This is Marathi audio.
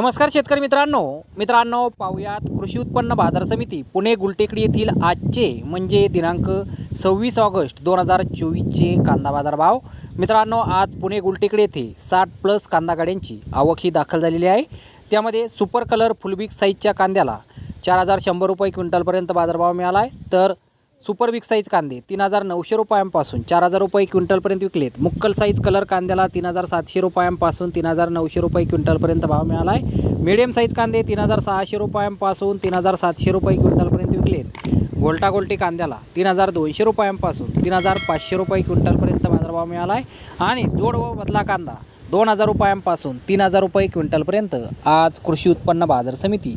नमस्कार शेतकरी मित्रांनो. मित्रांनो पाहुयात कृषी उत्पन्न बाजार समिती पुणे गुलटेकडी येथील आजचे म्हणजे दिनांक सव्वीस ऑगस्ट दोन हजार चोवीसचे कांदा बाजार भाव मित्रांनो आज पुणे गुलटेकडी येथे साठ प्लस कांदा गाड्यांची आवक ही दाखल झालेली आहे. त्यामध्ये सुपर कलर फुलबिग साईजच्या कांद्याला चार हजार शंभर रुपये क्विंटलपर्यंत बाजारभाव मिळाला आहे. तर सुपर बिग साईज कांदे तीन हजार नऊशे रुपयांपासून चार हजार रुपये क्विंटलपर्यंत विकलेत. मुक्कल साईज कलर कांद्याला तीन हजार सातशे रुपयांपासून तीन हजार नऊशे रुपये क्विंटलपर्यंत भाव मिळाला आहे मिडियम साईज कांदे तीन हजार सहाशे रुपयांपासून तीन हजार सातशे रुपये क्विंटलपर्यंत विकलेत. गोल्टा गोल्टी कांद्याला तीन हजार दोनशे रुपयांपासून तीन हजार पाचशे रुपये क्विंटलपर्यंत बाजारभाव मिळाला आहे आणि जोड व बदला कांदा दोन हजार रुपयांपासून तीन हजार रुपये क्विंटलपर्यंत आज कृषी उत्पन्न बाजार समिती